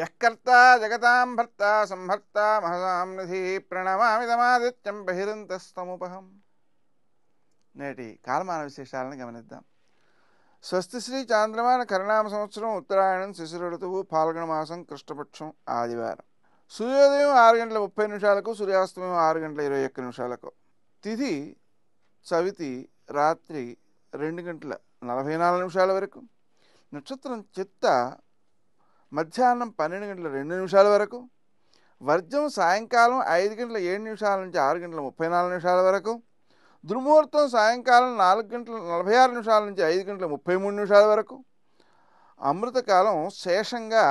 యకర్త జగతాం భర్త సంభర్త మహసాం నిధి ప్రణమామిదమాదిత్యం బహిరంతస్తముపహం. నేటి కాలమాన విశేషాలను గమనిద్దాం. స్వస్తి శ్రీ చాంద్రమాన కరణామ సంవత్సరం ఉత్తరాయణం శిశుర ఋతువు పాల్గొన మాసం కృష్ణపక్షం ఆదివారం. సూర్యోదయం ఆరు గంటల ముప్పై నిమిషాలకు సూర్యాస్తమయం ఆరు గంటల ఇరవై ఒక్క నిమిషాలకు. తిథి చవితి రాత్రి రెండు గంటల నలభై నాలుగు నిమిషాల వరకు. నక్షత్రం చిత్త మధ్యాహ్నం పన్నెండు గంటల రెండు నిమిషాల వరకు వర్జం సాయంకాలం ఐదు గంటల ఏడు నిమిషాల నుంచి ఆరు గంటల ముప్పై నాలుగు నిమిషాల వరకు దుర్ముహూర్తం సాయంకాలం నాలుగు గంటల నలభై ఆరు నిమిషాల నుంచి ఐదు గంటల ముప్పై మూడు నిమిషాల వరకు అమృతకాలం శేషంగా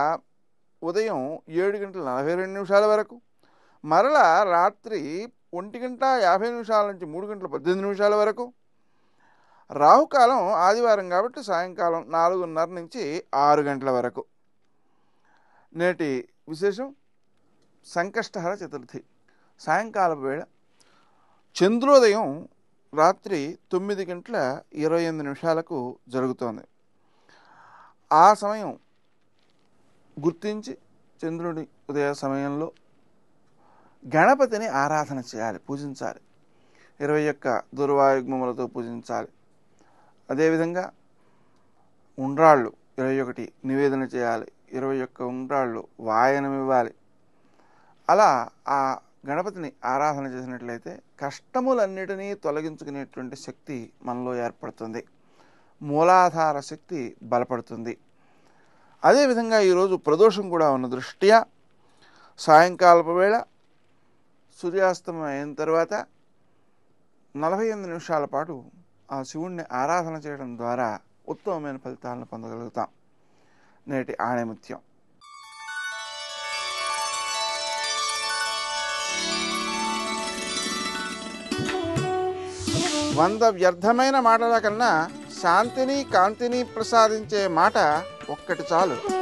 ఉదయం ఏడు గంటల నలభై రెండు నిమిషాల వరకు మరలా రాత్రి ఒంటి గంట యాభై నిమిషాల నుంచి మూడు గంటల పద్దెనిమిది నిమిషాల వరకు రాహుకాలం ఆదివారం కాబట్టి సాయంకాలం నాలుగున్నర నుంచి ఆరు గంటల వరకు. నేటి విశేషం సంకష్టహర చతుర్థి. సాయంకాల వేళ చంద్రోదయం రాత్రి తొమ్మిది గంటల ఇరవై ఎనిమిది నిమిషాలకు జరుగుతోంది. ఆ సమయం గుర్తించి చంద్రుడి ఉదయ సమయంలో గణపతిని ఆరాధన చేయాలి పూజించాలి. ఇరవై ఒక్క దుర్వాయుగ్మములతో పూజించాలి. అదేవిధంగా ఉండ్రాళ్ళు ఇరవై ఒకటి నివేదన చేయాలి. ఇరవై ఒక్క ఉండ్రాళ్ళు వాయనమివ్వాలి. అలా ఆ గణపతిని ఆరాధన చేసినట్లయితే కష్టములన్నిటినీ తొలగించుకునేటువంటి శక్తి మనలో ఏర్పడుతుంది. మూలాధార శక్తి బలపడుతుంది. అదేవిధంగా ఈరోజు ప్రదోషం కూడా ఉన్న దృష్ట్యా సాయంకాలపు వేళ సూర్యాస్తమయం అయిన తర్వాత నలభై ఎనిమిది నిమిషాల పాటు ఆ శివుణ్ణి ఆరాధన చేయడం ద్వారా ఉత్తమమైన ఫలితాలను పొందగలుగుతాం. నేటి ఆణిముత్యం. వంద వ్యర్థమైన మాటల కన్నా శాంతిని కాంతిని ప్రసాదించే మాట ఒక్కటి చాలు.